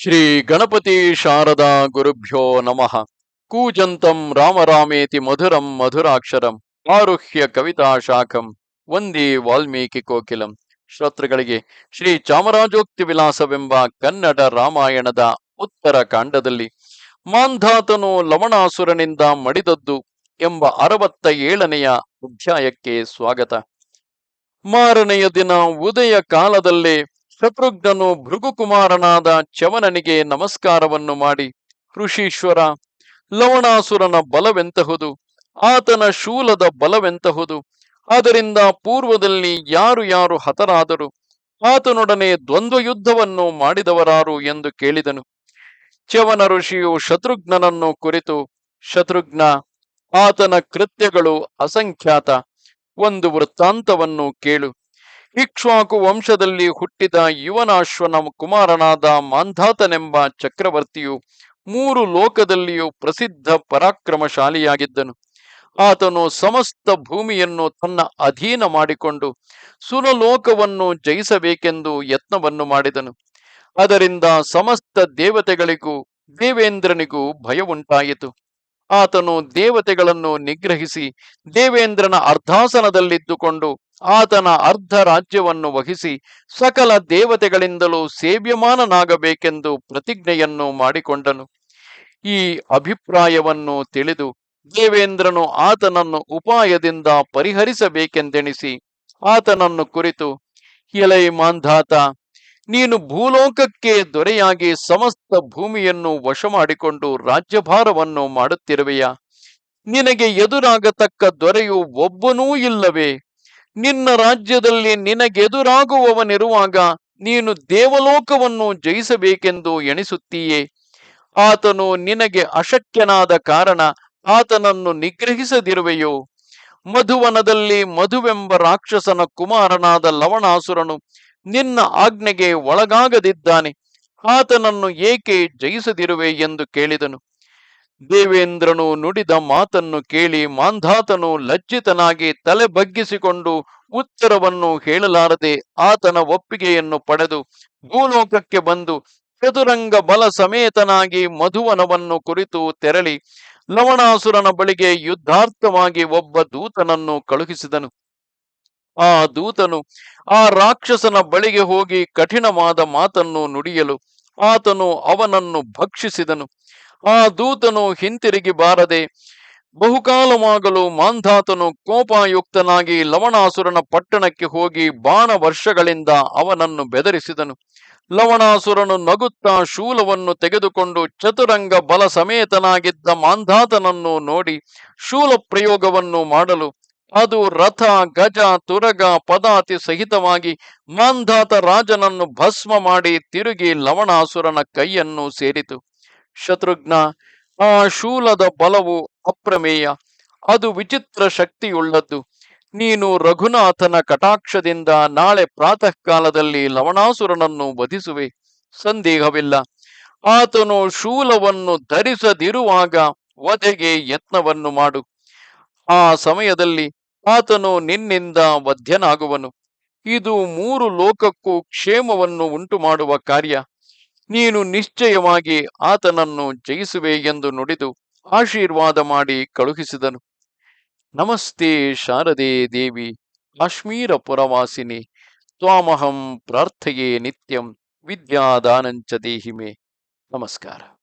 ಶ್ರೀ ಗಣಪತಿ ಶಾರದಾ ಗುರುಭ್ಯೋ ನಮಃ. ಕೂಜಂತಂ ರಾಮರಾಮೇತಿ ಮಧುರಂ ಮಧುರಾಕ್ಷರಂ ಆರುಹ್ಯ ಕವಿತಾ ಶಾಖಂ ವಂದೇ ವಾಲ್ಮೀಕಿ ಕೋಕಿಲಂ. ಶ್ರೋತೃಗಳಿಗೆ ಶ್ರೀ ಚಾಮರಾಜೋಕ್ತಿ ವಿಲಾಸವೆಂಬ ಕನ್ನಡ ರಾಮಾಯಣದ ಉತ್ತರ ಕಾಂಡದಲ್ಲಿ ಮಾಂಧಾತನು ಲವಣಾಸುರನಿಂದ ಮಡಿದದ್ದು ಎಂಬ ಅರವತ್ತ ಏಳನೆಯ ಅಧ್ಯಾಯಕ್ಕೆ ಸ್ವಾಗತ. ಮಾರನೆಯ ದಿನ ಉದಯ ಕಾಲದಲ್ಲೇ ಶತ್ರುಘ್ನನು ಭೃಗುಕುಮಾರನಾದ ಚವನನಿಗೆ ನಮಸ್ಕಾರವನ್ನು ಮಾಡಿ, ಋಷೀಶ್ವರ, ಲವಣಾಸುರನ ಬಲವೆಂತಹುದು? ಆತನ ಶೂಲದ ಬಲವೆಂತಹುದು? ಅದರಿಂದ ಪೂರ್ವದಲ್ಲಿ ಯಾರು ಯಾರು ಹತರಾದರು? ಆತನೊಡನೆ ದ್ವಂದ್ವ ಯುದ್ಧವನ್ನು ಮಾಡಿದವರಾರು? ಎಂದು ಕೇಳಿದನು. ಚವನ ಋಷಿಯು ಶತ್ರುಘ್ನನನ್ನು ಕುರಿತು, ಶತ್ರುಘ್ನ, ಆತನ ಕೃತ್ಯಗಳು ಅಸಂಖ್ಯಾತ. ಒಂದು ವೃತ್ತಾಂತವನ್ನು ಕೇಳು. ಇಕ್ಷ್ವಾಕು ವಂಶದಲ್ಲಿ ಹುಟ್ಟಿದ ಯುವನಾಶ್ವನ ಕುಮಾರನಾದ ಮಾಂಧಾತನೆಂಬ ಚಕ್ರವರ್ತಿಯು ಮೂರು ಲೋಕದಲ್ಲಿಯೂ ಪ್ರಸಿದ್ಧ ಪರಾಕ್ರಮಶಾಲಿಯಾಗಿದ್ದನು. ಆತನು ಸಮಸ್ತ ಭೂಮಿಯನ್ನು ತನ್ನ ಅಧೀನ ಮಾಡಿಕೊಂಡು ಸುರಲೋಕವನ್ನು ಜಯಿಸಬೇಕೆಂದು ಯತ್ನವನ್ನು ಮಾಡಿದನು. ಅದರಿಂದ ಸಮಸ್ತ ದೇವತೆಗಳಿಗೂ, ದೇವೇಂದ್ರನಿಗೂ ಭಯವುಂಟಾಯಿತು. ಆತನು ದೇವತೆಗಳನ್ನು ನಿಗ್ರಹಿಸಿ ದೇವೇಂದ್ರನ ಅರ್ಧಾಸನದಲ್ಲಿದ್ದುಕೊಂಡು ಆತನ ಅರ್ಧ ರಾಜ್ಯವನ್ನು ವಹಿಸಿ ಸಕಲ ದೇವತೆಗಳಿಂದಲೂ ಸೇವ್ಯಮಾನನಾಗಬೇಕೆಂದು ಪ್ರತಿಜ್ಞೆಯನ್ನು ಮಾಡಿಕೊಂಡನು. ಈ ಅಭಿಪ್ರಾಯವನ್ನು ತಿಳಿದು ದೇವೇಂದ್ರನು ಆತನನ್ನು ಉಪಾಯದಿಂದ ಪರಿಹರಿಸಬೇಕೆಂದೆಣಿಸಿ ಆತನನ್ನು ಕುರಿತು, ಎಲೈ ಮಾಂಧಾತ, ನೀನು ಭೂಲೋಕಕ್ಕೆ ದೊರೆಯಾಗಿ ಸಮಸ್ತ ಭೂಮಿಯನ್ನು ವಶ ಮಾಡಿಕೊಂಡು ರಾಜ್ಯಭಾರವನ್ನು ಮಾಡುತ್ತಿರುವೆಯಾ? ನಿನಗೆ ಎದುರಾಗತಕ್ಕ ದೊರೆಯು ಒಬ್ಬನೂ ಇಲ್ಲವೇ? ನಿನ್ನ ರಾಜ್ಯದಲ್ಲಿ ನಿನಗೆದುರಾಗುವವನಿರುವಾಗ ನೀನು ದೇವಲೋಕವನ್ನು ಜಯಿಸಬೇಕೆಂದು ಎಣಿಸುತ್ತೀಯೇ. ಆತನು ನಿನಗೆ ಅಶಕ್ಯನಾದ ಕಾರಣ ಆತನನ್ನು ನಿಗ್ರಹಿಸದಿರುವೆಯೋ. ಮಧುವನದಲ್ಲಿ ಮಧುವೆಂಬ ರಾಕ್ಷಸನ ಕುಮಾರನಾದ ಲವಣಾಸುರನು ನಿನ್ನ ಆಜ್ಞೆಗೆ ಒಳಗಾಗದಿದ್ದಾನೆ. ಆತನನ್ನು ಏಕೆ ಜಯಿಸದಿರುವೆ ಎಂದು ಕೇಳಿದನು. ದೇವೇಂದ್ರನು ನುಡಿದ ಮಾತನ್ನು ಕೇಳಿ ಮಾಂಧಾತನು ಲಜ್ಜಿತನಾಗಿ ತಲೆ ಬಗ್ಗಿಸಿಕೊಂಡು ಉತ್ತರವನ್ನು ಹೇಳಲಾರದೆ ಆತನ ಒಪ್ಪಿಗೆಯನ್ನು ಪಡೆದು ಭೂಲೋಕಕ್ಕೆ ಬಂದು ಚದುರಂಗ ಬಲ ಸಮೇತನಾಗಿ ಮಧುವನವನ್ನು ಕುರಿತು ತೆರಳಿ ಲವಣಾಸುರನ ಬಳಿಗೆ ಯುದ್ಧಾರ್ಥವಾಗಿ ಒಬ್ಬ ದೂತನನ್ನು ಕಳುಹಿಸಿದನು. ಆ ದೂತನು ಆ ರಾಕ್ಷಸನ ಬಳಿಗೆ ಹೋಗಿ ಕಠಿಣವಾದ ಮಾತನ್ನು ನುಡಿಯಲು ಆತನು ಅವನನ್ನು ಭಕ್ಷಿಸಿದನು. ಆ ದೂತನು ಹಿಂತಿರುಗಿ ಬಾರದೆ ಬಹುಕಾಲವಾಗಲು ಮಾಂಧಾತನು ಕೋಪಾಯುಕ್ತನಾಗಿ ಲವಣಾಸುರನ ಪಟ್ಟಣಕ್ಕೆ ಹೋಗಿ ಬಾಣ ವರ್ಷಗಳಿಂದ ಅವನನ್ನು ಬೆದರಿಸಿದನು. ಲವಣಾಸುರನು ನಗುತ್ತಾ ಶೂಲವನ್ನು ತೆಗೆದುಕೊಂಡು ಚತುರಂಗ ಬಲ ಸಮೇತನಾಗಿದ್ದ ಮಾಂಧಾತನನ್ನು ನೋಡಿ ಶೂಲ ಪ್ರಯೋಗವನ್ನು ಮಾಡಲು ಅದು ರಥ, ಗಜ, ತುರಗ, ಪದಾತಿ ಸಹಿತವಾಗಿ ಮಾಂಧಾತ ರಾಜನನ್ನು ಭಸ್ಮ ಮಾಡಿ ತಿರುಗಿ ಲವಣಾಸುರನ ಕೈಯನ್ನು ಸೇರಿತು. ಶತ್ರುಘ್ನ, ಆ ಶೂಲದ ಬಲವು ಅಪ್ರಮೇಯ, ಅದು ವಿಚಿತ್ರ ಶಕ್ತಿಯುಳ್ಳದ್ದು. ನೀನು ರಘುನಾಥನ ಕಟಾಕ್ಷದಿಂದ ನಾಳೆ ಪ್ರಾತಃ ಕಾಲದಲ್ಲಿ ಲವಣಾಸುರನನ್ನು ವಧಿಸುವೆ, ಸಂದೇಹವಿಲ್ಲ. ಆತನು ಶೂಲವನ್ನು ಧರಿಸದಿರುವಾಗ ವಧೆಗೆ ಯತ್ನವನ್ನು ಮಾಡು. ಆ ಸಮಯದಲ್ಲಿ ಆತನು ನಿನ್ನಿಂದ ವಧ್ಯನಾಗುವನು. ಇದು ಮೂರು ಲೋಕಕ್ಕೂ ಕ್ಷೇಮವನ್ನು ಉಂಟು ಮಾಡುವ ಕಾರ್ಯ. ನೀನು ನಿಶ್ಚಯವಾಗಿ ಆತನನ್ನು ಜಯಿಸುವೆ ಎಂದು ನುಡಿದು ಆಶೀರ್ವಾದ ಮಾಡಿ ಕಳುಹಿಸಿದನು. ನಮಸ್ತೆ ಶಾರದೆ ದೇವಿ, ಕಾಶ್ಮೀರ ಪುರವಾಸಿನಿ, ತ್ವಾಮಹಂ ಪ್ರಾರ್ಥೆಯೇ ನಿತ್ಯಂ, ವಿದ್ಯಾದಾನಂಚ ದೇಹಿಮೆ. ನಮಸ್ಕಾರ.